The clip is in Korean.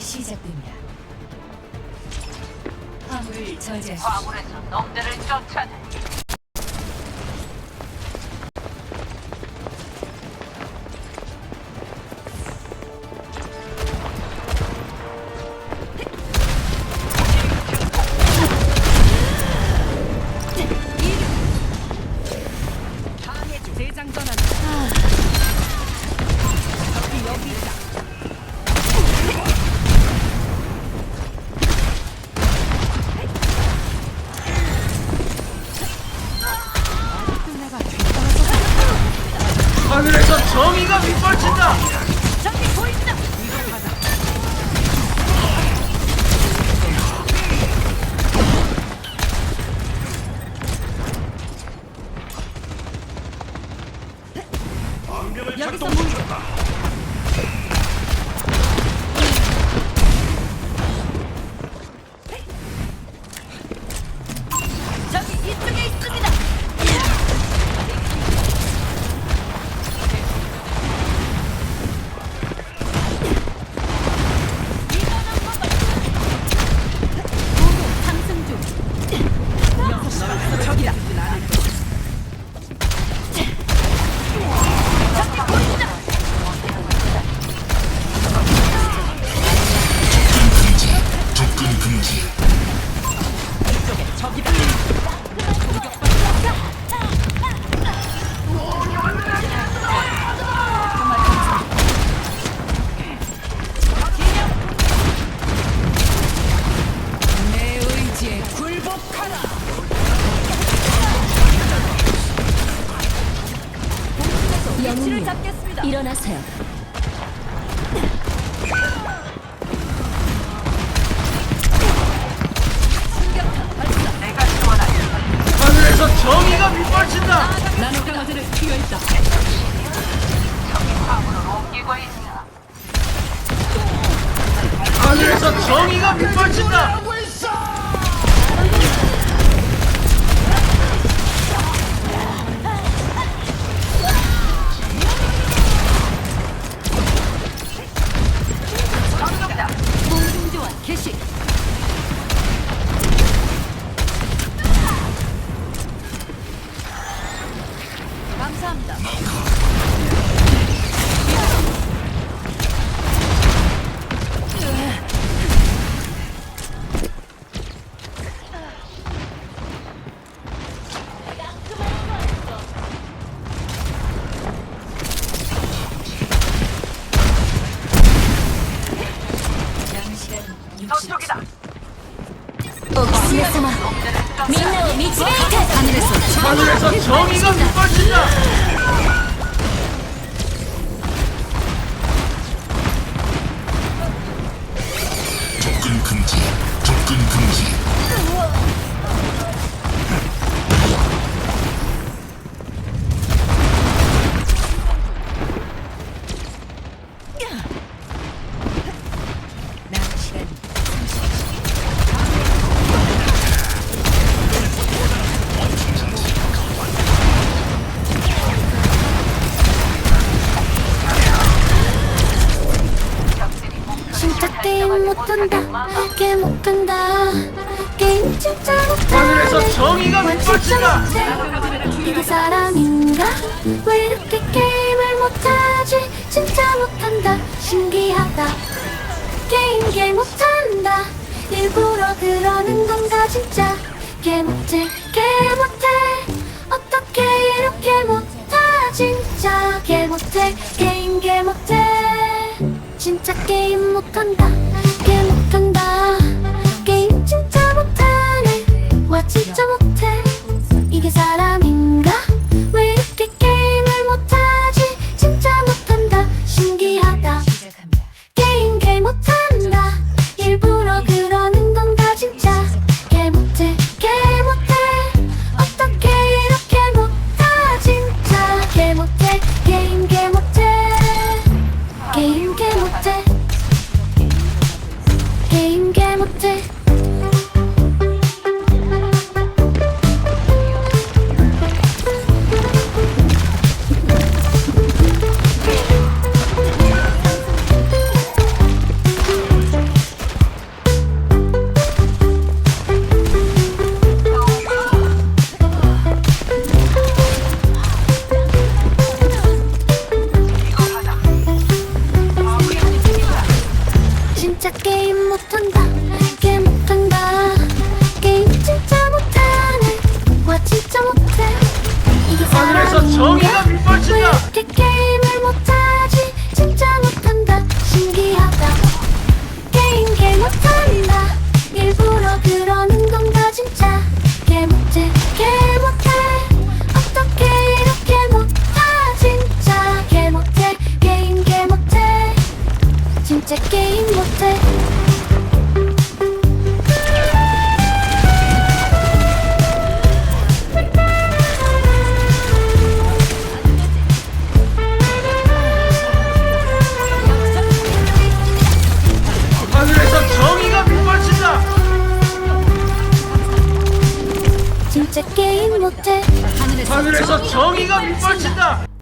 시작됩니다. 화물을 저지하십시오. 화물에서 놈들을 쫓아내. 대장전환. 하늘에서 정의가 빗발친다. 하늘에서 정의가 강화제를 있어. 하늘에서 정의가 빗발친다. 저쪽이다. お狐様みんなを導いてハヌレス 하늘에서 정의가 빗발친다. 게임 못한다 게임 못한다. 게임 진짜 하늘에서 못하네 정의가 빗발친다. 못해. 이게 사람인가? 왜 이렇게 게임을 못하지? 진짜 못한다. 신기하다. 게임 게 못한다. 일부러 그러는 건가 진짜? 게 못해 게 못해. 어떻게 이렇게 못하 진짜? 게 못해 게임 게 못해. 진짜 게임 못한다 진짜 못해. 이게 사람인가? 왜 이렇게 게임을 못하지? 진짜 못한다. 신기하다. 게임 개 못한다. 일부러 그러는 건가? 진짜 개 못해. 개 못해. 어떻게 이렇게 못하? 진짜 개 못해. 게임 개 못해. 게임 개 못해. 게임 못해 정의가 밀벌친다. 하늘에서 하늘에서 정의가 빗발친다